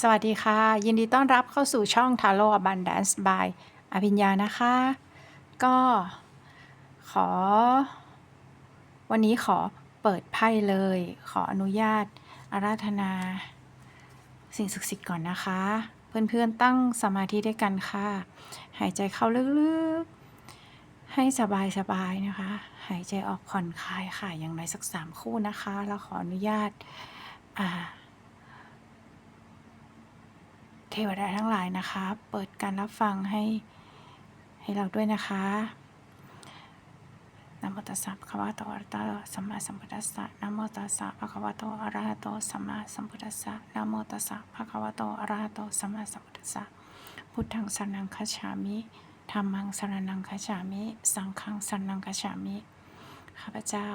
สวัสดีค่ะ ยินดีต้อนรับเข้าสู่ช่อง Taro Abundance by อภิญญานะคะ ก็ขอ วันนี้ขอเปิดไพ่เลย ขออนุญาตอาราธนา สิ่งศักดิ์สิทธิ์ก่อนนะคะ เพื่อนๆตั้งสมาธิด้วยกันค่ะ หายใจเข้าลึกๆ ให้สบายๆนะคะ หายใจออกผ่อนคลายค่ะ อย่างไรสักสามคู่นะคะ แล้วขออนุญาตอ่า ทวดาทั้งหลายนะคะ เปิดการรับฟังให้ให้เราด้วยนะคะนะโมตัสสะภะคะวะโตอะระหะโตสัมมาสัมพุทธัสสะนะโมตัสสะภะคะวะโตอะระหะโตสัมมาสัมพุทธัสสะนะโมตัสสะภะคะวะโตอะระหะโตสัมมาสัมพุทธัสสะพุทธังสรณังคัจฉามิธัมมังสรณังคัจฉามิ สังฆังสรณังคัจฉามิ ข้าพเจ้า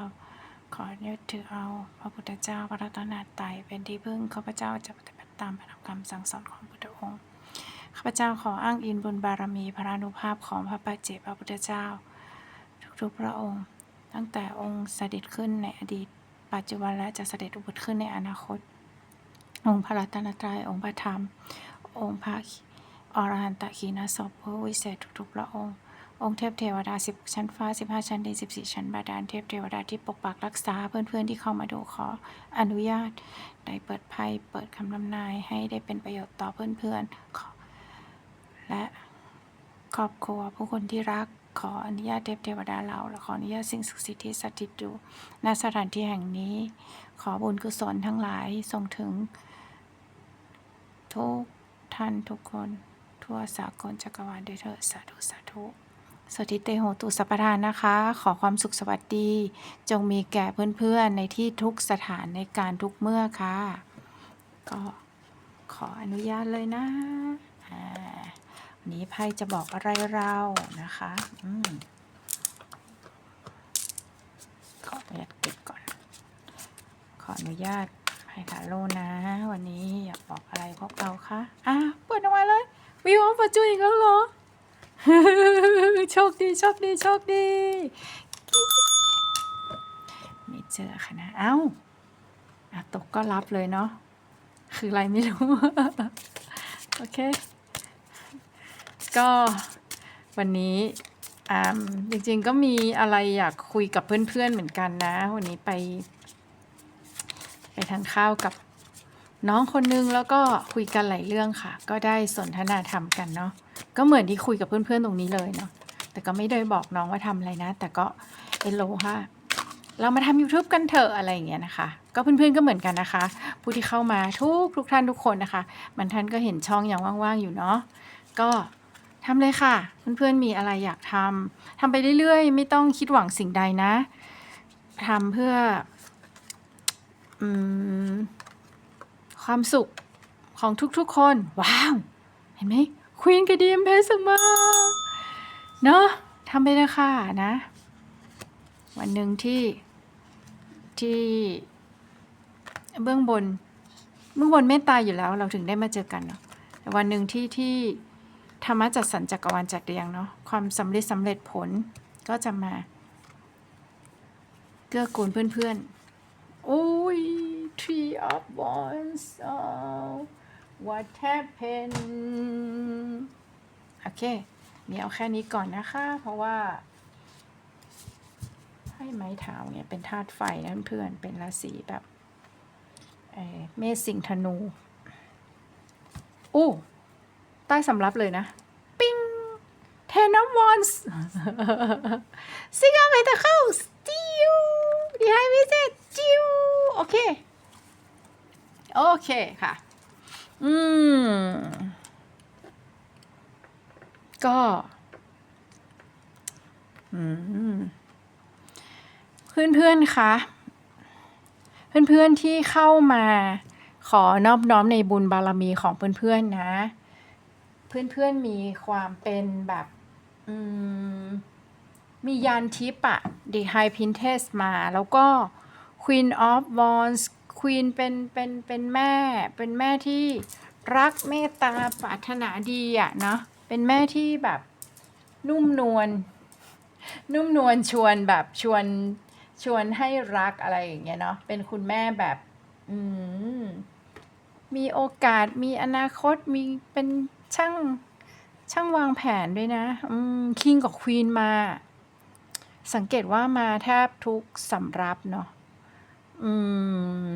ขอยึดถือเอา พระพุทธเจ้าพระรัตนตรัยเป็นที่พึ่งข้าพเจ้าจะปฏิบัติ ตามพระธรรมคำสั่งสอนของพุทธองค์ ข้าพเจ้าขออ้างอิงบุญบารมีพระอนุภาพของพระปัจเจกพระพุทธเจ้า ทุกๆพระองค์ ตั้งแต่องค์เสด็จขึ้นในอดีต ปัจจุบันและจะเสด็จอุบัติขึ้นในอนาคต องค์พระรัตนตรัยองค์พระธรรม องค์พระอรหันตขีณาสพผู้วิเศษทุกๆพระองค์ องค์เทพเทวดาสิบชั้นฟ้าสิบห้าชั้นดินสิบสี่ชั้นบาดาลเทพเทวดาที่ปกปักรักษาเพื่อนๆที่เข้ามาดูขออนุญาต ได้เปิดไพ่เปิดคำนำนายให้ได้เป็นประโยชน์ต่อเพื่อนๆขอและครอบครัวผู้คนที่รักขออนุญาตเทพเทวดาเราและขออนุญาตสิ่งศักดิ์สิทธิ์ที่สถิตอยู่ณสถานที่แห่งนี้ ขอบุญกุศลทั้งหลายส่งถึง ทุกท่านทุกคน ทั่วสากลจักรวาลด้วยเถิดสาธุสาธุ สวัสดีเตโหตุสัพทานนะคะ ขอความสุขสวัสดี จงมีแก่เพื่อนๆ ในที่ทุกสถานในการทุกเมื่อค่ะ ก็ขออนุญาตเลยนะอ่าวันนี้ไพ่จะบอกอะไรเรานะคะอืมขออนุญาตเก็บก่อน ขออนุญาตไพ่ทาโร่นะ วันนี้อยากบอกอะไรพวกเราคะอะเปิดออกมาเลยวิวออฟฟอร์จูนอีกแล้วเหรอ โชคดีโชคดีโชคดีไม่เจอค่ะนะ เอ้าตกก็รับเลยเนาะ คืออะไรไม่รู้ โอเค ก็วันนี้อ่าจริงๆก็มีอะไรอยากคุยกับเพื่อนๆเหมือนกันนะ วันนี้ไป ไปทานข้าวกับ น้องคนนึงแล้วก็คุยกันหลายเรื่องค่ะ ก็ได้สนทนาธรรมกันเนาะก็เหมือนที่คุยกับเพื่อนๆตรงนี้เลยเนาะแต่ก็ไม่ได้บอกน้องว่าทำอะไรนะ แต่ก็เอโลค่ะเรามาทำ YouTube กันเถอะอะไรอย่างเงี้ยนะคะ ก็เพื่อนๆก็เหมือนกันนะคะ ผู้ที่เข้ามาทุกทุกท่านทุกคนนะคะมันท่านก็เห็นช่องอย่างว่างๆอยู่เนาะก็ทำเลยค่ะ เพื่อนๆมีอะไรอยากทำทำไปเรื่อยๆ ไม่ต้องคิดหวังสิ่งใดนะทำเพื่อ อืม ความสุขของทุกๆคน ว้าว เห็นไหมควีนกับดีมเพสมาเนาะทำไปเลยค่ะนะ วันหนึ่งที่ที่ เบื้องบนเบื้องบนเมตตาอยู่แล้ว เราถึงได้มาเจอกันเนาะแต่วันหนึ่งที่ที่ธรรมะจัดสรรจักรวาลจัดเรียงเนาะความสำเร็จสำเร็จผลก็จะมาเกื้อกูลเพื่อนๆโอ้ย Tree of Wands oh what happened โอเคนี่เอาแค่นี้ก่อนนะคะ เพราะว่า ให้ไม้เท้าเนี่ยเป็นธาตุไฟนะเพื่อนเป็นราศีแบบเมษสิงธนูอู้ใต้สำรับเลยนะ ปิ้ง Ten of Wands Sing out with the house จิ้ว Behind me said จิ้วโอเค โอเคค่ะ อืม ก็ อืม เพื่อนๆคะเพื่อนๆที่เข้ามาขอนอบน้อมในบุญบารมีของเพื่อนๆนะ เพื่อนๆมีความเป็นแบบอืมมียานทิปอะ The High Princess มา แล้วก็ Queen of Wands Queen เป็นเป็นเป็นแม่เป็นแม่ที่รักเมตตาปรารถนาดีอะเนาะเป็นแม่ที่แบบนุ่มนวลนุ่มนวลชวนแบบชวนชวนให้รักอะไรอย่างเงี้ยเนาะเป็นคุณแม่แบบอืมมีโอกาสมีอนาคตมีเป็นช่างช่างวางแผนด้วยนะอืมคิงกับควีนมา สังเกตว่ามาแทบทุกสำรับเนาะ อืม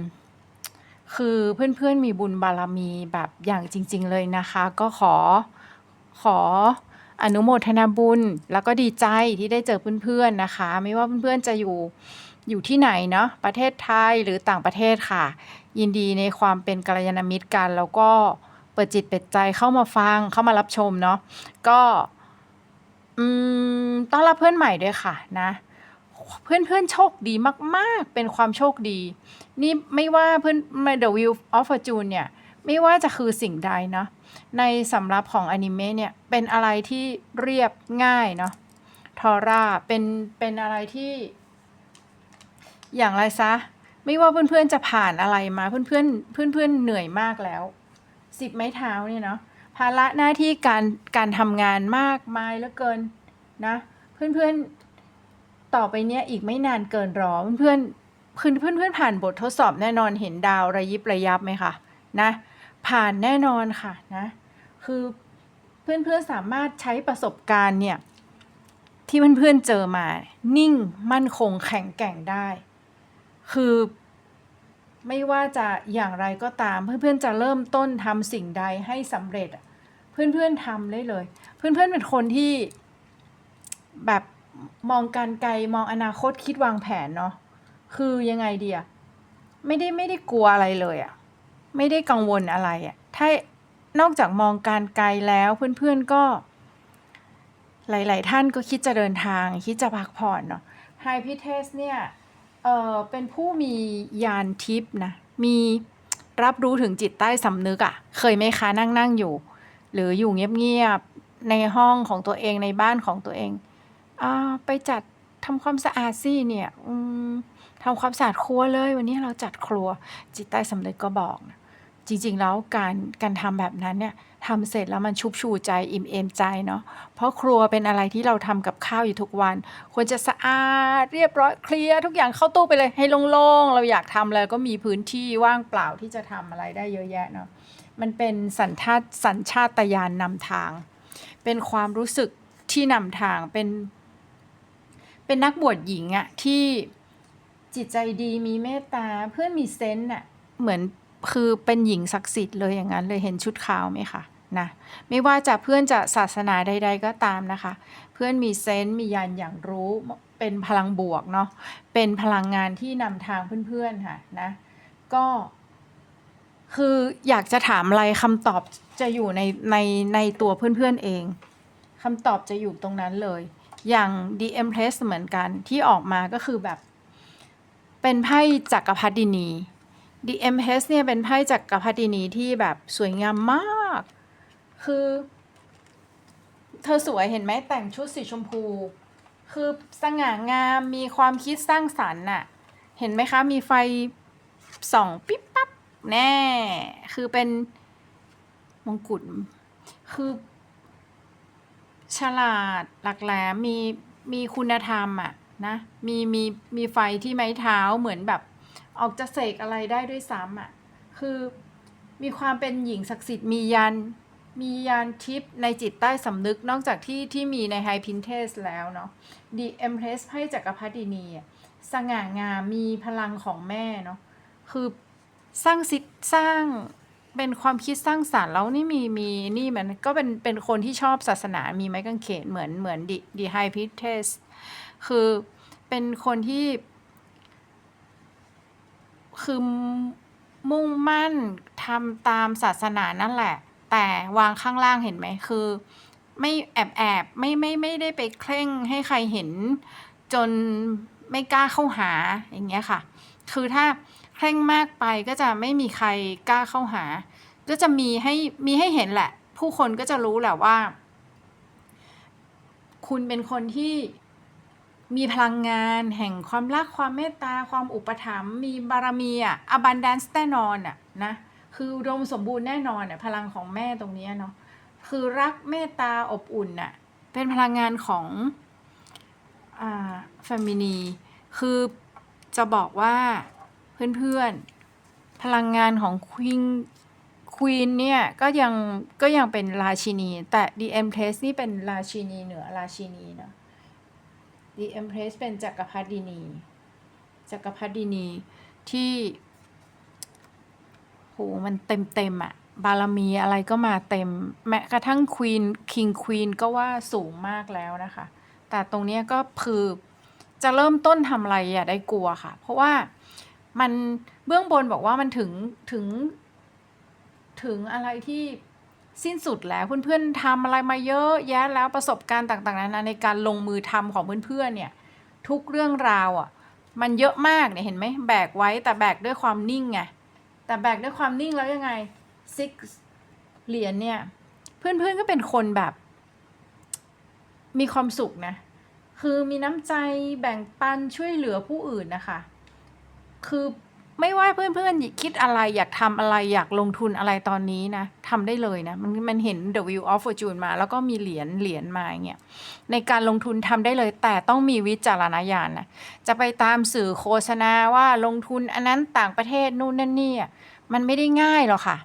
คือเพื่อนๆมีบุญบารมีแบบอย่างจริง ๆ เลยนะคะ ก็ขอขออนุโมทนาบุญ แล้วก็ดีใจที่ได้เจอเพื่อนๆนะคะ ไม่ว่าเพื่อนๆจะอยู่อยู่ที่ไหนเนาะประเทศไทยหรือต่างประเทศค่ะ ยินดีในความเป็นกัลยาณมิตรกัน แล้วก็เปิดจิตเปิดใจเข้ามาฟังเข้ามารับชมเนาะก็ อืมต้อนรับเพื่อนใหม่ด้วยค่ะนะ เพื่อนเพื่อนๆโชคดีมาก ๆ เป็นความโชคดี นี่ไม่ว่าเพื่อน The Wheel of Fortune เนี่ย ไม่ว่าจะคือสิ่งใดเนาะในสำรับของอนิเมะเนี่ย เป็นอะไรที่เรียบง่ายเนาะทอร่าเป็นเป็นอะไรที่ อย่างไรซะ ไม่ว่าเพื่อนๆจะผ่านอะไรมาเพื่อนๆเพื่อนๆเหนื่อยมากแล้วสิบไม้เท้าเนี่ยเนาะภาระหน้าที่การการทำงานมากมายเหลือเกินนะ เพื่อนๆ ต่อไปเนี้ยอีกไม่นานเกินรอเพื่อนเพื่อนเพื่อนเพื่อนผ่านบททดสอบแน่นอนเห็นดาวระยิบระยับไหมคะนะผ่านแน่นอนค่ะนะคือเพื่อนๆสามารถใช้ประสบการณ์เนี่ยที่เพื่อนๆเจอมานิ่งมั่นคงแข็งแกร่งได้ คือไม่ว่าจะอย่างไรก็ตามเพื่อนๆจะเริ่มต้นทำสิ่งใดให้สำเร็จอะเพื่อนๆทำได้เลย เพื่อนๆเป็นคนที่แบบ มองการไกลมองอนาคตคิดวางแผนเนาะคือยังไงดีอะไม่ได้ไม่ได้กลัวอะไรเลยอะไม่ได้กังวลอะไรอะถ้านอกจากมองการไกลแล้วเพื่อนๆก็ หลาย ๆ ท่านก็คิดจะเดินทาง คิดจะพักผ่อนเนาะไฮพิเทสเนี่ยเออเป็นผู้มียานทิพย์นะ มีรับรู้ถึงจิตใต้สำนึกอะ่ะ เคยไหมคะนั่งนั่งอยู่ หรืออยู่เงียบๆในห้องของตัวเองในบ้านของตัวเอง อ่าไปจัดทำความสะอาดสิเนี่ยอืมทำความสะอาดครัวเลย วันนี้เราจัดครัวจิตใต้สำนึกก็บอกนะจริง ๆ แล้วการการทำแบบนั้นเนี่ยทำเสร็จแล้วมันชุบชูใจอิ่มเอมใจเนาะเพราะครัวเป็นอะไรที่เราทำกับข้าวอยู่ทุกวัน ควรจะสะอาดเรียบร้อยเคลียร์ทุกอย่างเข้าตู้ไปเลยให้โล่งๆเราอยากทำอะไรก็มีพื้นที่ว่างเปล่าที่จะทำอะไรได้เยอะแยะเนาะมันเป็นสัญชาตสัญชาตญาณนำทาง เป็นความรู้สึกที่นำทางเป็น เป็นนักบวชหญิงอะที่จิตใจดีมีเมตตาเพื่อนมีเซนต์อะเหมือนคือเป็นหญิงศักดิ์สิทธิ์เลยอย่างนั้นเลยเห็นชุดขาวไหมคะนะไม่ว่าจะเพื่อนจะศาสนาใด ๆ ก็ตามนะคะ เพื่อนมีเซนต์มียานอย่างรู้เป็นพลังบวกเนาะเป็นพลังงานที่นำทางเพื่อนๆค่ะนะก็คืออยากจะถามอะไรคำตอบจะอยู่ในในในตัวเพื่อนๆเองคำตอบจะอยู่ตรงนั้นเลย อย่าง The Empress เหมือนกันที่ออกมาก็คือแบบ เป็นไพ่จักรพรรดินี The Empress เนี่ยเป็นไพ่จักรพรรดินีที่แบบสวยงามมาก คือ เธอสวยเห็นไหมแต่งชุดสีชมพู คือสง่างามมีความคิดสร้างสรรค์น่ะ เห็นไหมคะ มีไฟส่องปิ๊บปั๊บแน่ คือเป็นมงกุฎคือ ฉลาดหลักแหลมมีมีคุณธรรมอะนะมีมีมีไฟที่ไม้เท้าเหมือนแบบ ออกจะเสกอะไรได้ด้วยซ้ำอะคือมีความเป็นหญิงศักดิ์สิทธิ์มียันมียานทิพย์ในจิตใต้สำนึกนอกจากที่ที่มีในไฮพินเทสแล้วเนาะ The Empress ให้จักรพรรดินีอะสง่างามมีพลังของแม่เนาะคือสร้างสิทธิ์สร้าง เป็นความคิดสร้างสารรค์แล้วนี่มีมีนี่มันก็เป็นเป็นคนที่ชอบศาสนามีไม้กางเขนเหมือนเหมือน The The High Priestess คือเป็นคนที่ คือมุ่งมั่นทำตามศาสนานั่นแหละ แต่วางข้างล่างเห็นไหมคือ ไม่แอบแอบไม่ไม่ไม่ได้ไปเคร่งให้ใครเห็น จนไม่กล้าเข้าหาอย่างเงี้ยค่ะ คือถ้า เคร่งมากไปก็จะไม่มีใครกล้าเข้าหา ก็จะมีให้มีให้เห็นแหละ ผู้คนก็จะรู้แหละว่า คุณเป็นคนที่มีพลังงานแห่งความรักความเมตตาความอุปถัมภ์มีบารมีอะ abundance แน่นอนอะนะ คืออุดมสมบูรณ์แน่นอนอะพลังของแม่ตรงนี้เนาะ คือรักเมตตาอบอุ่นน่ะ เป็นพลังงานของอ่าแฟมินีคือจะบอกว่า เพื่อนๆ พลังงานของควิงควีนเนี่ยก็ยังก็ยังเป็นราชินี แต่ The Empress นี่เป็นราชินีเหนือราชินีเนาะ The Empress เป็นจักรพรรดินีจักรพรรดินีที่โหมันเต็มเต็มอะบารมีอะไรก็มาเต็ม แม้กระทั่งควีนคิงควีนก็ว่าสูงมากแล้วนะคะ แต่ตรงนี้ก็คือจะเริ่มต้นทำอะไรอย่าได้กลัวค่ะ เพราะว่า มันเบื้องบนบอกว่ามันถึงถึง ถึงอะไรที่สิ้นสุดแล้วเพื่อนๆทำอะไรมาเยอะแยะแล้วประสบการณ์ต่างๆนานาในการลงมือทำของเพื่อนๆเนี่ย ทุกเรื่องราวอะ มันเยอะมากเนี่ยเห็นไหมแบกไว้แต่แบกด้วยความนิ่งไงแต่แบกด้วยความนิ่งแล้วยังไง six เหรียญเนี่ย เพื่อนๆก็เป็นคนแบบ มีความสุขนะ คือมีน้ำใจแบ่งปันช่วยเหลือผู้อื่นนะคะ คือไม่ว่าเพื่อนๆ คิดอะไรอยากทำอะไรอยากลงทุนอะไรตอนนี้นะทำได้เลยนะ มันมันเห็น The Wheel of Fortune มา แล้วก็มีเหรียญเหรียญมาอย่างเงี้ยในการลงทุนทำได้เลย แต่ต้องมีวิจารณญาณนะจะไปตามสื่อโฆษณาว่าลงทุนอันนั้นต่างประเทศนู่นนั่นนี่อะมันไม่ได้ง่ายหรอกค่ะ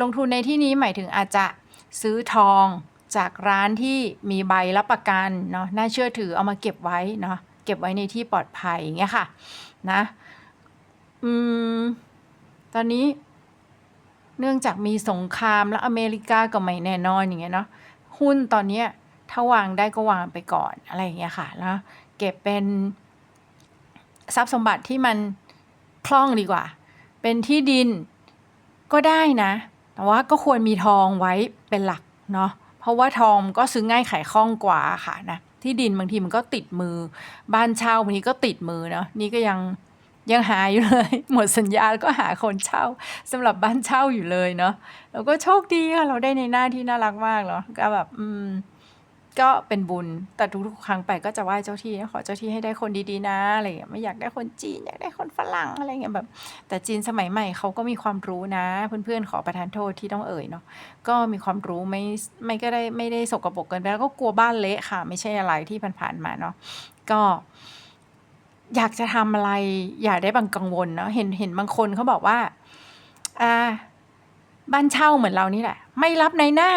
ลงทุนในที่นี้หมายถึงอาจจะซื้อทองจากร้านที่มีใบรับประกันเนาะน่าเชื่อถือเอามาเก็บไว้เนาะเก็บไว้ในที่ปลอดภัยอย่างเงี้ยค่ะนะ อืม ตอนนี้ เนื่องจากมีสงครามแล้วอเมริกาก็ไม่แน่นอนอย่างเงี้ยเนาะหุ้นตอนเนี้ยถ้าวางได้ก็วางไปก่อนอะไรอย่างเงี้ยค่ะแล้วเก็บเป็น ทรัพย์สมบัติที่มันคล่องดีกว่า เป็นที่ดินก็ได้นะ แต่ว่าก็ควรมีทองไว้เป็นหลักเนาะเพราะว่าทองก็ซื้อง่ายขายคล่องกว่าค่ะนะที่ดินบางทีมันก็ติดมือ บ้านเช่าบางทีก็ติดมือเนาะนี่ก็ยัง ยังหาอยู่เลย หมดสัญญาแล้วก็หาคนเช่าสำหรับบ้านเช่าอยู่เลยเนาะแล้วก็โชคดีค่ะเราได้ในหน้าที่น่ารักมากเนาะก็แบบอืมก็เป็นบุญ แต่ทุกๆครั้งไปก็จะไหว้เจ้าที่ขอเจ้าที่ให้ได้คนดีๆนะอะไรอย่างเงี้ยไม่อยากได้คนจีนอยากได้คนฝรั่งอะไรเงี้ยแบบ แต่จีนสมัยใหม่เขาก็มีความรู้นะ เพื่อนๆขอประทานโทษที่ต้องเอ่ยเนาะก็มีความรู้ไม่ไม่ก็ได้ไม่ได้สกปรกเกินไปแล้วก็กลัวบ้านเละค่ะ ไม่ใช่อะไรที่ผ่านๆมาเนาะก็ อยากจะทำอะไร อย่าได้บังกังวลเนาะเห็นเห็นบางคนเขาบอกว่าอ่าบ้านเช่าเหมือนเรานี่แหละ ไม่รับในหน้า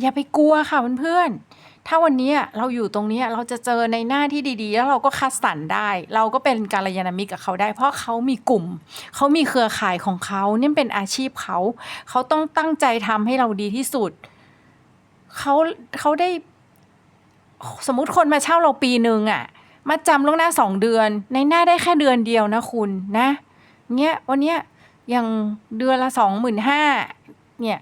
อย่าไปกลัวค่ะเพื่อนๆถ้าวันนี้เราอยู่ตรงนี้เราจะเจอในหน้าที่ดีๆ แล้วเราก็คัดสรรได้ เราก็เป็นการยานามิตรกับเขาได้ เพราะเขามีกลุ่ม เขามีเครือข่ายของเขาเนี่ยเป็นอาชีพเขา เขาต้องตั้งใจทำให้เราดีที่สุดเขาเขาได้ สมมติคนมาเช่าเราปีหนึ่งอะ มาจำล่วงหน้าสองเดือน ในหน้าได้แค่เดือนเดียวนะคุณนะ เนี้ยวันเนี้ยอย่างเดือนละสองหมื่นห้าเนี่ย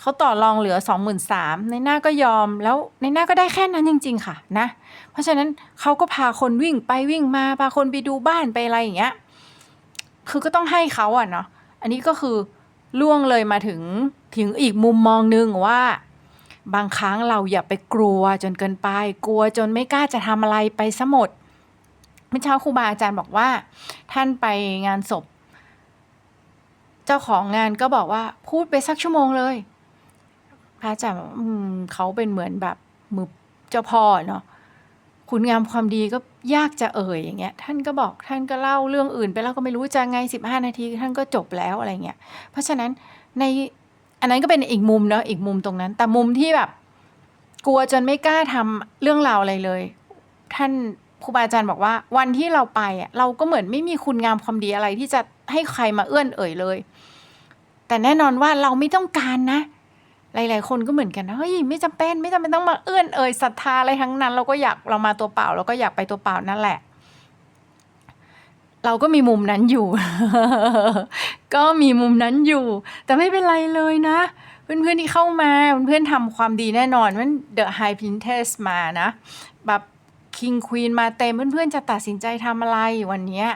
เขาต่อรองเหลือสองหมื่นสามในหน้าก็ยอมแล้วในหน้าก็ได้แค่นั้นจริง ๆ ค่ะนะ เพราะฉะนั้นเขาก็พาคนวิ่งไปวิ่งมาพาคนไปดูบ้านไปอะไรอย่างเงี้ยคือก็ต้องให้เขาอะเนาะอันนี้ก็คือล่วงเลยมาถึงถึงอีกมุมมองหนึ่งว่า บางครั้งเราอย่าไปกลัวจนเกินไป กลัวจนไม่กล้าจะทำอะไรไปซะหมด เมื่อเช้าครูบาอาจารย์บอกว่า ท่านไปงานศพ เจ้าของงานก็บอกว่าพูดไปสักชั่วโมงเลย พระอาจารย์เขาเป็นเหมือนแบบมือเจ้าพ่อเนาะคุณงามความดีก็ยากจะเอ่ยอย่างเงี้ย ท่านก็บอกท่านก็เล่าเรื่องอื่น ไปแล้วก็ไม่รู้จะไงสิบห้านาที ท่านก็จบแล้วอะไรเงี้ยเพราะฉะนั้นในอันนั้นก็เป็นอีกมุมเนาะอีกมุมตรงนั้น แต่มุมที่แบบ กลัวจนไม่กล้าทำเรื่องราวอะไรเลย ท่าน ครูบาอาจารย์บอกว่าวันที่เราไปเราก็เหมือนไม่มีคุณงามความดีอะไรที่จะให้ใครมาเอื้อนเอ่ยเลย แต่แน่นอนว่าเราไม่ต้องการนะ หลาย ๆ คนก็เหมือนกันเฮ้ยไม่จำเป็นไม่จำเป็นต้องมาเอื้อนเอ่ยศรัทธาอะไรทั้งนั้น เราก็อยากเรามาตัวเปล่า เราก็อยากไปตัวเปล่านั่นแหละ เราก็มีมุมนั้นอยู่ ก็มีมุมนั้นอยู่ แต่ไม่เป็นไรเลยนะ เพื่อน ๆ ที่เข้ามาเพื่อนๆทำความดีแน่นอนมัน The High Princess มานะแบบ King Queen มาเต็มเพื่อนๆ จะตัดสินใจทำอะไรวันนี้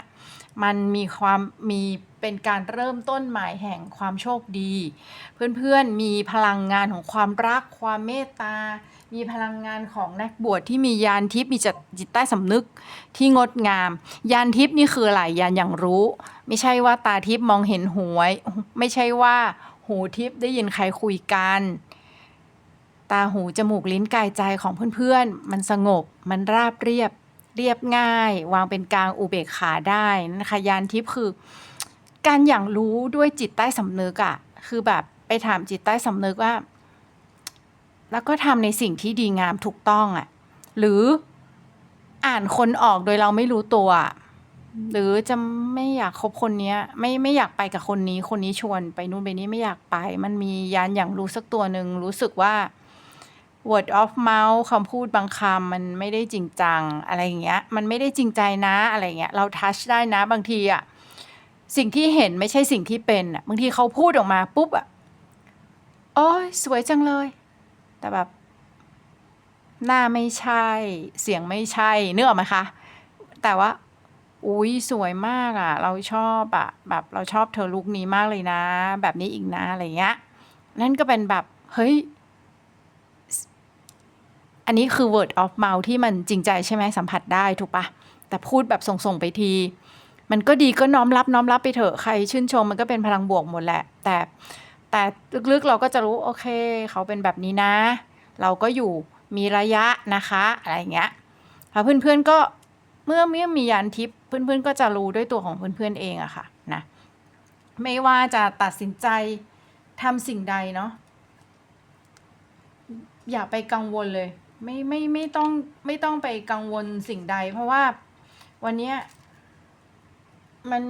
มันมีความมีเป็นการเริ่มต้นใหม่แห่งความโชคดี เพื่อนๆมีพลังงานของความรักความเมตตา มีพลังงานของนักบวชที่มียานทิพย์มีจิตใต้สำนึกที่งดงาม ยานทิพย์นี่คืออะไรยานอย่างรู้ ไม่ใช่ว่าตาทิพย์มองเห็นหวย ไม่ใช่ว่าหูทิพย์ได้ยินใครคุยกัน ตาหูจมูกลิ้นกายใจของเพื่อนๆ มันสงบ มันราบเรียบ เรียบง่าย วางเป็นกลางอุเบกขาได้นะคะยานทิพย์คือ การอย่างรู้ด้วยจิตใต้สำนึกอะคือแบบไปถามจิตใต้สำนึกว่า แล้วก็ทำในสิ่งที่ดีงามถูกต้องอะ่ะหรืออ่านคนออกโดยเราไม่รู้ตัว หรือจะไม่อยากคบคนเนี้ยไม่ไม่อยากไปกับคนนี้ คนนี้ชวนไปนู่นไปนี้ไม่อยากไป มันมียานอย่างรู้สักตัวหนึ่งรู้สึกว่า word of mouth คำพูดบางคำมันไม่ได้จริงจังอะไรเงี้ย มันไม่ได้จริงใจนะอะไรเงี้ย เราทัชได้นะบางทีอะสิ่งที่เห็นไม่ใช่สิ่งที่เป็นอะบางทีเขาพูดออกมาปุ๊บอะโอ้ยสวยจังเลย แต่แบบ หน้าไม่ใช่ เสียงไม่ใช่เนื้ออกไหมคะ แต่ว่า อุ้ยสวยมากอะเราชอบอะแบบเราชอบเธอลุคนี้มากเลยนะ แบบนี้อีกนะอะไรเงี้ย นั่นก็เป็นแบบ เฮ้ย อันนี้คือ word of mouth ที่มันจริงใจใช่ไหมสัมผัสได้ถูกปะแต่พูดแบบส่งๆไปที มันก็ดีก็น้อมรับน้อมรับไปเถอะใครชื่นชมมันก็เป็นพลังบวกหมดแหละ แต่แต่ลึกๆเราก็จะรู้โอเค เขาเป็นแบบนี้นะ เราก็อยู่มีระยะนะคะอะไรเงี้ยแล้วเพื่อนๆก็เมื่อเมื่อมียานทิพย์เพื่อนๆก็จะรู้ด้วยตัวของเพื่อนๆเองอะค่ะนะไม่ว่าจะตัดสินใจทำสิ่งใดเนาะอย่าไปกังวลเลย ไม่ไม่ไม่ต้องไม่ต้องไปกังวลสิ่งใด เพราะว่าวันเนี้ยมัน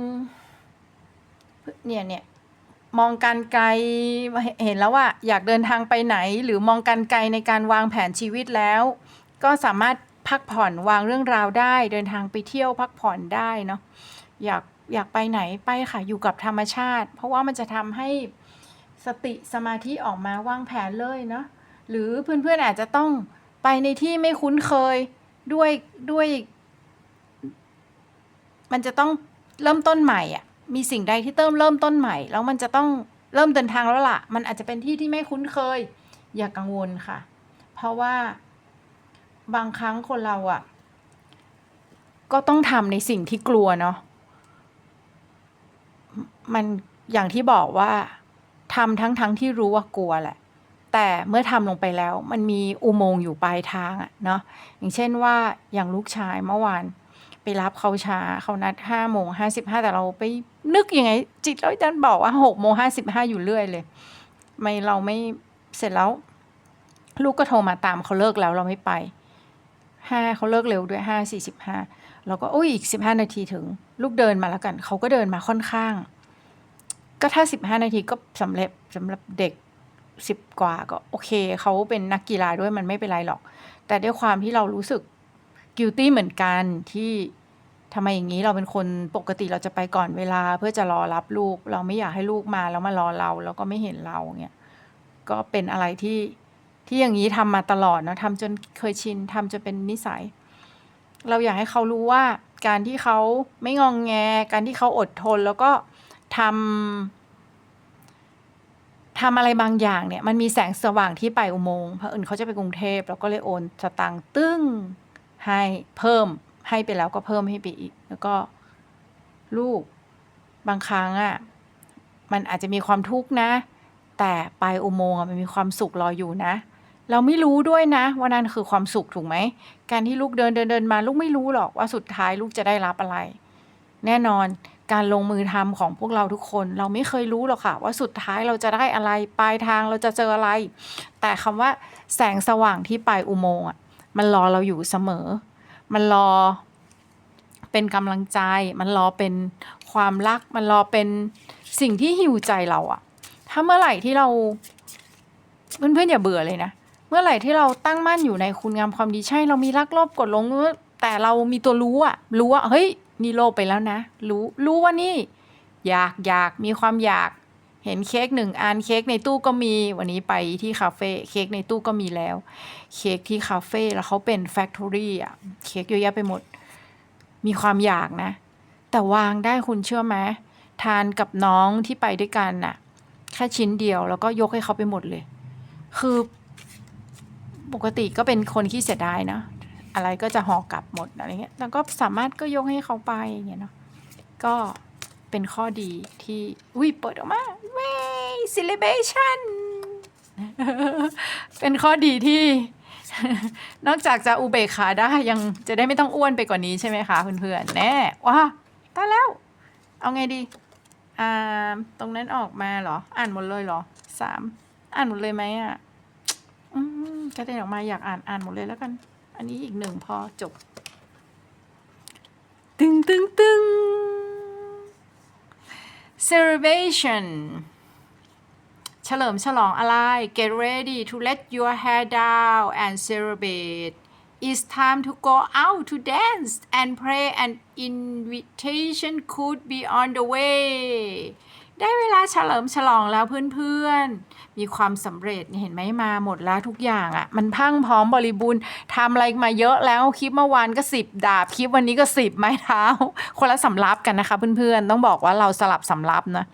เนี่ยเนี่ยมองการไกลเห็นแล้วว่าอยากเดินทางไปไหน หรือมองการไกลในการวางแผนชีวิตแล้ว ก็สามารถพักผ่อนวางเรื่องราวได้ เดินทางไปเที่ยวพักผ่อนได้เนาะอยากอยากไปไหนไปค่ะอยู่กับธรรมชาติ เพราะว่ามันจะทำให้สติสมาธิออกมาวางแผนเลยเนาะหรือเพื่อนๆอาจจะต้อง ไปในที่ไม่คุ้นเคยด้วยด้วย มันจะต้องเริ่มต้นใหม่อะ มีสิ่งใดที่เติมเริ่มต้นใหม่ แล้วมันจะต้องเริ่มเดินทางแล้วล่ะ มันอาจจะเป็นที่ที่ไม่คุ้นเคย อย่ากังวลค่ะ เพราะว่าบางครั้งคนเราอะ ก็ต้องทำในสิ่งที่กลัวเนาะมันอย่างที่บอกว่าทำทั้งทั้งที่รู้ว่ากลัวแหละ แต่เมื่อทำลงไปแล้วมันมีอุโมงค์อยู่ปลายทางอะเนาะอย่างเช่นว่าอย่างลูกชายเมื่อวานไปรับเขาช้าเขานัดห้าโมงห้าสิบห้าแต่เราไปนึกยังไง จิตเราดันบอกว่าหกโมงห้าสิบห้าอยู่เรื่อยเลย ไม่เราไม่เสร็จแล้ว ลูกก็โทรมาตามเขาเลิกแล้วเราไม่ไปห้าเขาเลิกเร็วด้วยห้าสี่สิบห้าเราก็โอ้ยอีกสิบห้านาทีถึง ลูกเดินมาแล้วกัน เขาก็เดินมาค่อนข้าง ก็ถ้าสิบห้านาทีก็สำเร็จสำหรับเด็ก สิบกว่าก็โอเคเขาเป็นนักกีฬาด้วยมันไม่เป็นไรหรอก แต่ด้วยความที่เรารู้สึกกิลตี้เหมือนกันที่ทำไมอย่างนี้เราเป็นคนปกติเราจะไปก่อนเวลาเพื่อจะรอรับลูก เราไม่อยากให้ลูกมาแล้วมารอเราแล้วก็ไม่เห็นเราเนี่ยก็เป็นอะไรที่ที่อย่างนี้ทำมาตลอดนะทำจนเคยชินทำจนเป็นนิสัย เราอยากให้เขารู้ว่าการที่เขาไม่งองแง การที่เขาอดทนแล้วก็ทำ ทำอะไรบางอย่างเนี่ยมันมีแสงสว่างที่ไปอุโมงค์เพราะอื่นเขาจะไปกรุงเทพแล้วก็เลยโอนสตางค์ตึ้งให้เพิ่มให้ไปแล้วก็เพิ่มให้ไปอีก แล้วก็ลูกบางครั้งอะ่ะมันอาจจะมีความทุกข์นะ แต่ปลายอุโมงค์มันมีความสุขรออยู่นะ เราไม่รู้ด้วยนะว่านั่นคือความสุขถูกไหมการที่ลูกเดินเดินเดินมา ลูกไม่รู้หรอกว่าสุดท้ายลูกจะได้รับอะไร แน่นอน การลงมือทำของพวกเราทุกคน เราไม่เคยรู้หรอกค่ะ ว่าสุดท้ายเราจะได้อะไรปลายทางเราจะเจออะไร แต่คำว่าแสงสว่างที่ปลายอุโมงค์อะมันรอเราอยู่เสมอ มันรอเป็นกำลังใจ มันรอเป็นความรัก มันรอเป็นสิ่งที่หิวใจเราอะ ถ้าเมื่อไหร่ที่เราเพื่อนๆอย่าเบื่อเลยนะ เมื่อไหร่ที่เราตั้งมั่นอยู่ในคุณงามความดีใช่ เรามีรักโลภกดลงแต่เรามีตัวรู้อะรู้ว่าเฮ้ย นี่โลภไปแล้วนะ รู้รู้ว่านี่ อยากอยากมีความอยาก เห็นเค้กหนึ่งอันเค้กในตู้ก็มีวันนี้ไปที่คาเฟ่เค้กในตู้ก็มีแล้ว เค้กที่คาเฟ่แล้วเขาเป็นแฟคทอรี่อะเค้กเยอะแยะไปหมด มีความอยากนะ แต่วางได้คุณเชื่อไหมทานกับน้องที่ไปด้วยกันน่ะ แค่ชิ้นเดียวแล้วก็ยกให้เขาไปหมดเลย คือปกติก็เป็นคนขี้เสียดายนะ อะไรก็จะห่อกลับหมดอะไรเงี้ยแล้วก็สามารถก็ยกให้เขาไปอย่างเงี้ยเนาะก็เป็นข้อดีที่อุ้ยเปิดออกมาเว้ celebration เป็นข้อดีที่ นอกจากจะอุเบกขาได้ยังจะได้ไม่ต้องอ้วนไปกว่านี้ใช่ไหมคะเพื่อนๆแน่ว้าตายแล้ว เอาไงดีอ่าตรงนั้นออกมาเหรอ อ่านหมดเลยเหรอสามอ่านหมดเลยไหมอะอืมกระเด็นออกมาอยากอ่านอ่านหมดเลยแล้วกัน อันนี้อีกหนึ่งพอจบ ตึงตึงตึง celebration เฉลิมฉลองอะไร get ready to let your hair down and celebrate it's time to go out to dance and pray an invitation could be on the way ได้เวลาเฉลิมฉลองแล้วเพื่อนๆ มีความสำเร็จเห็นไหมมาหมดแล้วทุกอย่างอะ่ะ มันพังพร้อมบริบูรณ์ทำอะไรมาเยอะแล้วคลิปเมื่อวานก็สิบดาบคลิปวันนี้ก็สิบไม้เท้า คนละสำรับกันนะคะเพื่อนๆ ต้องบอกว่าเราสลับสำรับนะ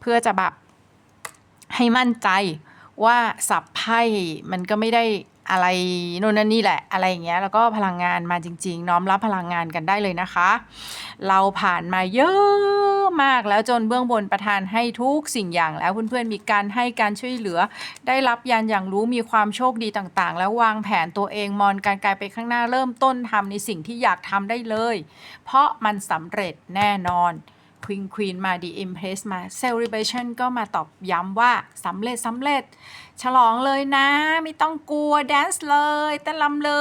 เพื่อจะแบบให้มั่นใจว่าสับไพ่มันก็ไม่ได้ อะไรโน่นนั่นนี่แหละอะไรอย่างเงี้ยแล้วก็พลังงานมาจริง ๆ น้อมรับพลังงานกันได้เลยนะคะ เราผ่านมาเยอะมากแล้วจนเบื้องบนประทานให้ทุกสิ่งอย่างแล้วเพื่อนๆมีการให้การช่วยเหลือ ได้รับยานอย่างรู้มีความโชคดีต่างๆ แล้ววางแผนตัวเองมอนการกลายไปข้างหน้าเริ่มต้นทำในสิ่งที่อยากทำได้เลย เพราะมันสำเร็จแน่นอนควีนควีนมาดีอิมเพรสมา celebration ก็มาตอบย้ำว่าสำเร็จสำเร็จฉลองเลยนะ ไม่ต้องกลัวแดนซ์เลยเต้นลำเล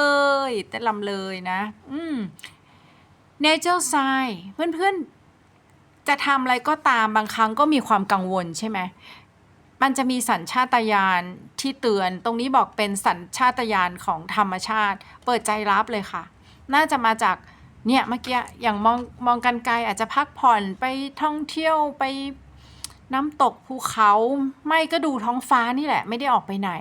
ยเต้นลำเลยนะ อืม nature sign เพื่อนๆ จะทำอะไรก็ตามบางครั้งก็มีความกังวลใช่ไหมมันจะมีสัญชาตญาณที่เตือน ตรงนี้บอกเป็นสัญชาตญาณของธรรมชาติ เปิดใจรับเลยค่ะ น่าจะมาจากเนี่ยเมื่อกี้อย่างมองมองกันไกลอาจจะพักผ่อนไปท่องเที่ยวไป น้ำตกภูเขาไม่ก็ดูท้องฟ้านี่แหละ ไม่ได้ออกไปไหน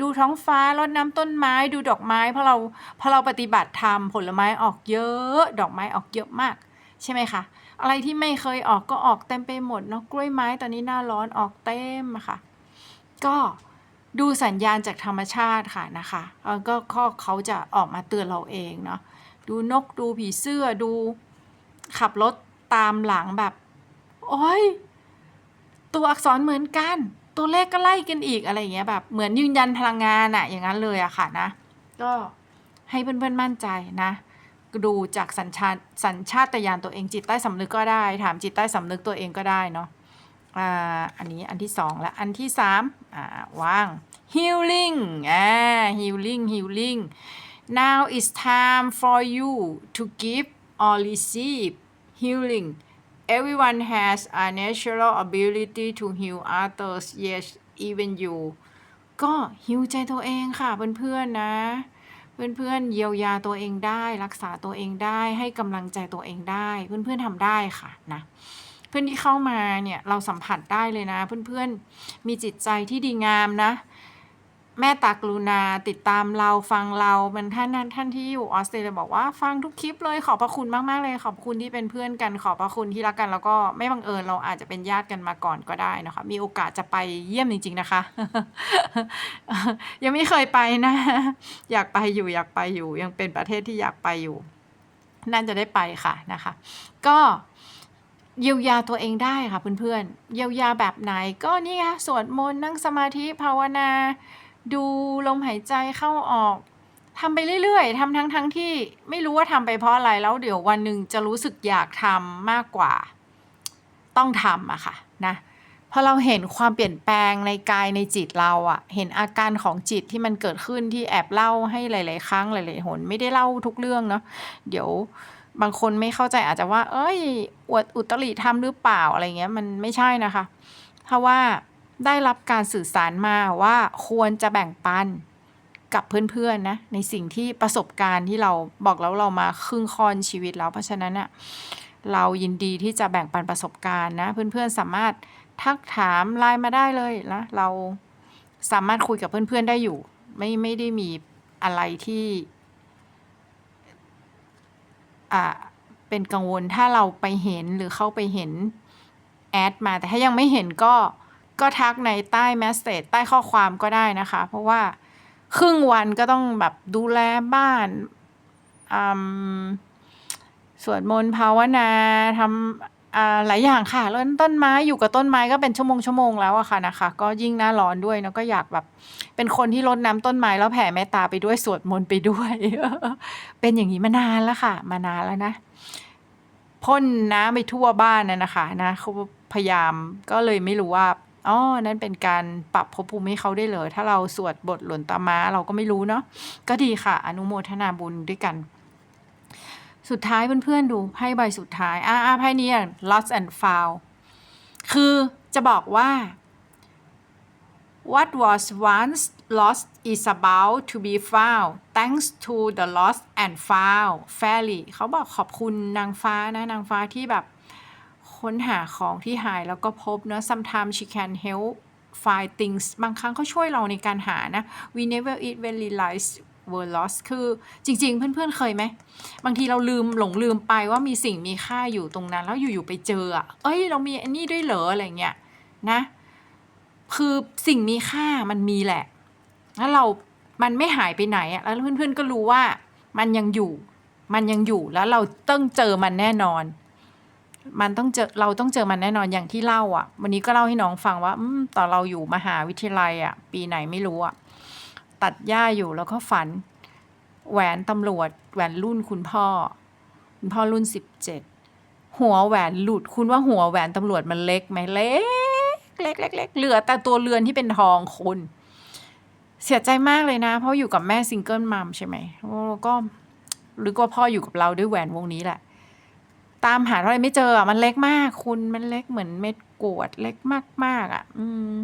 ดูท้องฟ้ารดน้ำต้นไม้ดูดอกไม้เพราะเราเพราะเราปฏิบัติธรรมผลไม้ออกเยอะ ดอกไม้ออกเยอะมาก ใช่ไหมคะ อะไรที่ไม่เคยออกก็ออกเต็มไปหมดเนาะกล้วยไม้ตอนนี้หน้าร้อนออกเต็มค่ะ ก็ดูสัญญาณจากธรรมชาติค่ะนะคะก็ข้อเขาจะออกมาเตือนเราเองเนาะดูนกดูผีเสื้อดูขับรถตามหลังแบบ โอ้ย ตัวอักษรเหมือนกัน ตัวเลขก็ไล่กันอีกอะไรอย่างเงี้ยแบบเหมือนยืนยันพลังงานอะอย่างนั้นเลยอะค่ะนะ ก็ให้เพื่อนๆมั่นใจนะดูจากสัญชาตสัญชาตญาณตัวเองจิตใต้สำนึกก็ได้ ถามจิตใต้สำนึกตัวเองก็ได้เนาะอ่าอันนี้อันที่สองและอันที่สามอ่าวาง healing อ่า healing healing now it's time for you to give or receive healing everyone has a natural ability to heal others yes even you ก็ฮิวใจตัวเองค่ะเพื่อนๆนะ เพื่อนๆเยียวยาตัวเองได้ รักษาตัวเองได้ให้กำลังใจตัวเองได้ เพื่อนๆทำได้ค่ะนะเพื่อนที่เข้ามาเนี่ยเราสัมผัสได้เลยนะ เพื่อนๆมีจิตใจที่ดีงามนะ แม่ตากรุณาติดตามเราฟังเราเป็นท่านนั้นท่านที่อยู่ออสเตรเลียบอกว่าฟังทุกคลิปเลยขอบพระคุณมากๆเลย ขอบคุณที่เป็นเพื่อนกันขอบพระคุณที่รักกัน แล้วก็ไม่บังเอิญเราอาจจะเป็นญาติกันมาก่อนก็ได้นะคะ มีโอกาสจะไปเยี่ยมจริง ๆนะคะ ยังไม่เคยไปนะ อยากไปอยู่อยากไปอยู่ ยังเป็นประเทศที่อยากไปอยู่น่าจะได้ไปค่ะนะคะ ก็เยียวยาตัวเองได้ค่ะเพื่อนๆเยียวยาแบบไหนก็นี่ไงสวดมนต์นั่งสมาธิภาวนา ดูลมหายใจเข้าออกทำไปเรื่อยๆทำทั้งทั้งที่ไม่รู้ว่าทำไปเพราะอะไรแล้วเดี๋ยววันหนึ่งจะรู้สึกอยากทำมากกว่า ต้องทำอะค่ะนะพอเราเห็นความเปลี่ยนแปลงในกายในจิตเราอะเห็นอาการของจิตที่มันเกิดขึ้นที่แอบเล่าให้หลาย ๆ ครั้งหลายๆหนไม่ได้เล่าทุกเรื่องเนาะเดี๋ยวบางคนไม่เข้าใจอาจจะว่า เอ้ย อวดอุตริทำหรือเปล่าอะไรเงี้ย มันไม่ใช่นะคะ เพราะว่า ได้รับการสื่อสารมาว่าควรจะแบ่งปันกับเพื่อนๆนะในสิ่งที่ประสบการณ์ที่เราบอกแล้วเรามาครึ่งคอนชีวิตแล้วเพราะฉะนั้นอะเรายินดีที่จะแบ่งปันประสบการณ์นะเพื่อนๆสามารถทักถามไลน์มาได้เลยนะเราสามารถคุยกับเพื่อนๆได้อยู่ ไม่ไม่ได้มีอะไรที่อ่าเป็นกังวลถ้าเราไปเห็นหรือเข้าไปเห็นแอดมาแต่ถ้ายังไม่เห็นก็ ก็ทักในใต้แมสเซจใต้ข้อความก็ได้นะคะ เพราะว่าครึ่งวันก็ต้องแบบดูแลบ้านสวดมนต์ภาวนาทำอ่าหลายอย่างค่ะแล้วต้นไม้อยู่กับต้นไม้ก็เป็นชั่วโมงชั่วโมงแล้วอะค่ะนะคะ ก็ยิ่งหน้าร้อนด้วยเนอะก็อยากแบบ เป็นคนที่รดน้ำต้นไม้แล้วแผ่เมตตาไปด้วยสวดมนต์ไปด้วย เป็นอย่างนี้มานานแล้วค่ะ มานานแล้วนะพ่นน้ำไปทั่วบ้านน่ะนะคะนะเขาพยายามก็เลยไม่รู้ว่า อ๋อนั่นเป็นการปรับภพภูมิให้เขาได้เลย ถ้าเราสวดบทหลวนตามาเราก็ไม่รู้เนาะก็ดีค่ะ อนุโมทนาบุญด้วยกัน สุดท้ายเพื่อนๆดูไพ่ใบสุดท้ายอ่าอ่าไพ่นี้อะ lost and found คือจะบอกว่า what was once lost is about to be found thanks to the lost and found fairy เขาบอกขอบคุณนางฟ้านะนางฟ้าที่แบบ ค้นหาของที่หายแล้วก็พบเนอะ sometimes she can help find things บางครั้งเขาช่วยเราในการหานะ we never even realize were lost คือจริง ๆ เพื่อน ๆ เคยไหม บางทีเราลืมหลงลืมไปว่ามีสิ่งมีค่าอยู่ตรงนั้น แล้วอยู่ ๆ ไปเจออะเอ้ย เรามีอันนี้ด้วยเหรอ อะไรเงี้ยนะ คือสิ่งมีค่ามันมีแหละ แล้วเรา มันไม่หายไปไหนอะแล้วเพื่อน ๆ ก็รู้ว่ามันยังอยู่ มันยังอยู่แล้วเราต้องเจอมันแน่นอน มันต้องเจอเราต้องเจอมันแน่นอนอย่างที่เล่าอะวันนี้ก็เล่าให้น้องฟังว่าอตอนเราอยู่มหาวิทยาลัยอะปีไหนไม่รู้อะตัดหญ้าอยู่แล้วก็ฝัน แหวนตำรวจ แหวนรุ่นคุณพ่อ คุณพ่อรุ่นสิบเจ็ดหัวแหวนหลุดคุณว่าหัวแหวนตำรวจมันเล็กไหมเล็กเล็กเล็กเล็กเหลือแต่ตัวเรือนที่เป็นทองคุณเสียใจมากเลยนะ เพราะอยู่กับแม่ซิงเกิลมัมใช่ไหมแล้วก็หรือก็พ่ออยู่กับเราด้วยแหวนวงนี้แหละ ตามหาเท่าไหรไม่เจออะมันเล็กมาก คุณมันเล็กเหมือนเม็ดกวดเล็กมากๆอะ อืม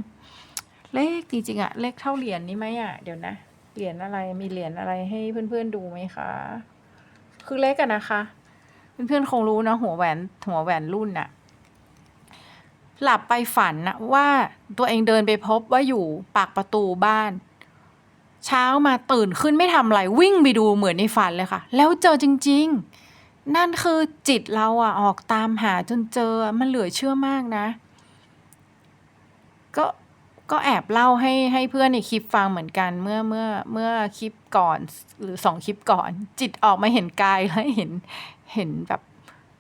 เล็กจริงๆอะ เล็กเท่าเหรียญนี้ไหมอะ เดี๋ยวนะ เหรียญอะไรมีเหรียญอะไรให้เพื่อนๆดูไหมคะ คือเล็กอะนะคะ เพื่อนๆคงรู้นะหัวแหวนหัวแหวนรุ่นน่ะ หลับไปฝันนะว่าตัวเองเดินไปพบว่าอยู่ปากประตูบ้านเช้ามาตื่นขึ้นไม่ทำอะไรวิ่งไปดูเหมือนในฝันเลยค่ะ แล้วเจอจริง ๆ นั่นคือจิตเราอะออกตามหาจนเจอมันเหลือเชื่อมากนะ ก็ก็แอบเล่าให้ให้เพื่อนในคลิปฟังเหมือนกันเมื่อเมื่อเมื่อคลิปก่อนหรือสองคลิปก่อน จิตออกมาเห็นกายแล้วเห็นเห็นแบบ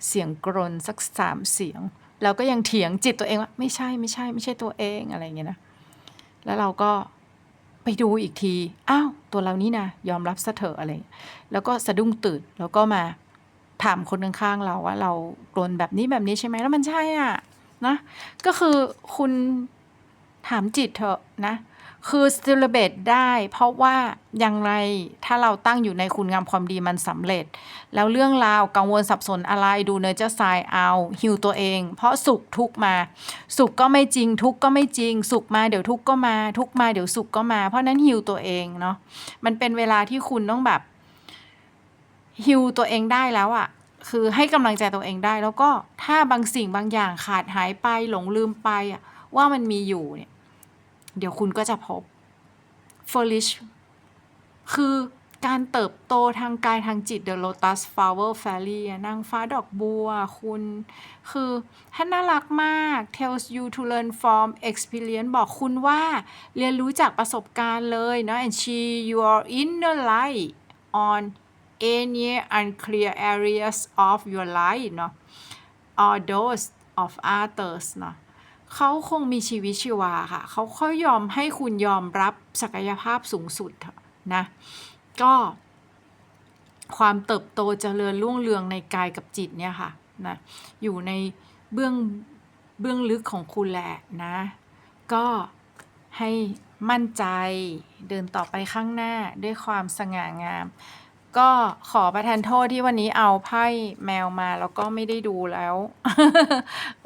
เสียงกรนสักสามเสียง แล้วก็ยังเถียงจิตตัวเองว่าไม่ใช่ไม่ใช่ไม่ใช่ตัวเองอะไรอย่างเงี้ยนะแล้วเราก็ไปดูอีกที อ้าว ตัวเรานี่นะยอมรับซะเถอะอะไร แล้วก็สะดุ้งตื่นแล้วก็มา ถามคนข้างๆเราว่าเรากรนแบบนี้แบบนี้ใช่ไหมแล้วมันใช่อะนะก็คือคุณถามจิตเถอะนะคือ celebrate ได้เพราะว่าอย่างไรถ้าเราตั้งอยู่ในคุณงามความดีมันสำเร็จ แล้วเรื่องราวกังวลสับสนอะไรดูเนเจอร์ไซเอาฮิวตัวเอง เพราะสุขทุกมา สุขก็ไม่จริงทุกก็ไม่จริง สุขมาเดี๋ยวทุกก็มา ทุกมาเดี๋ยวสุขก็มา เพราะนั้นฮิวตัวเองเนาะมันเป็นเวลาที่คุณต้องแบบ ฮิวตัวเองได้แล้วอะคือให้กำลังใจตัวเองได้ แล้วก็ถ้าบางสิ่งบางอย่างขาดหายไปหลงลืมไปอะว่ามันมีอยู่เนี่ย เดี๋ยวคุณก็จะพบ flourish คือการเติบโตทางกายทางจิต The Lotus Flower Fairy นางฟ้าดอกบัวคุณ คือท่านน่ารักมาก tells you to learn from experience บอกคุณว่าเรียนรู้จากประสบการณ์เลยเนาะ and she your inner light on any unclear areas of your life เนาะ or those of others เนาะเขาคงมีชีวิตชีวาค่ะ เขาค่อยยอมให้คุณยอมรับศักยภาพสูงสุดนะ ก็ ความเติบโตเจริญรุ่งเรืองในกายกับจิตเนี่ยค่ะนะอยู่ในเบื้องเบื้องลึกของคุณแหละนะ ก็ให้มั่นใจเดินต่อไปข้างหน้าด้วยความสง่างาม ก็ขอประทานโทษที่วันนี้เอาไพ่แมวมาแล้วก็ไม่ได้ดูแล้ว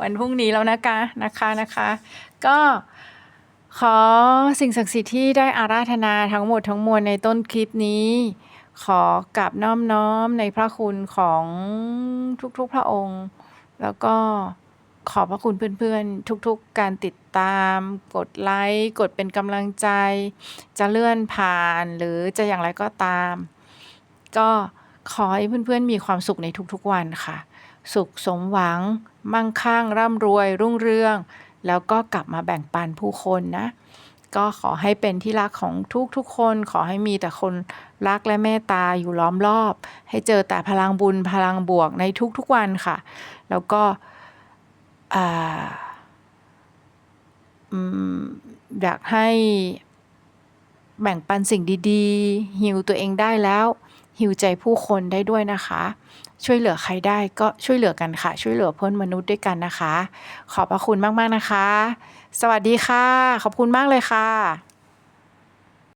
วันพรุ่งนี้แล้วนะคะนะคะนะคะ ก็ขอสิ่งศักดิ์สิทธิ์ที่ได้อาราธนาทั้งหมดทั้งมวลในต้นคลิปนี้ ขอกราบน้อมน้อมในพระคุณของทุกๆพระองค์ แล้วก็ขอบพระคุณเพื่อนๆ ทุกๆ การติดตาม กดไลค์ กดเป็นกำลังใจ จะเลื่อนผ่านหรือจะอย่างไรก็ตาม ก็ขอให้เพื่อนๆมีความสุขในทุกๆวันค่ะ สุขสมหวัง มั่งคั่ง ร่ำรวย รุ่งเรือง แล้วก็กลับมาแบ่งปันผู้คนนะ ก็ขอให้เป็นที่รักของทุกๆคน ขอให้มีแต่คนรักและเมตตาอยู่ล้อมรอบ ให้เจอแต่พลังบุญพลังบวกในทุกๆวันค่ะ แล้วก็ออยากให้แบ่งปันสิ่งดีๆฮิวตัวเองได้แล้ว ฮิวใจผู้คนได้ด้วยนะคะ ช่วยเหลือใครได้ก็ช่วยเหลือกันค่ะ ช่วยเหลือเพื่อนมนุษย์ด้วยกันนะคะ ขอบพระคุณมากๆนะคะ สวัสดีค่ะ ขอบคุณมากเลยค่ะ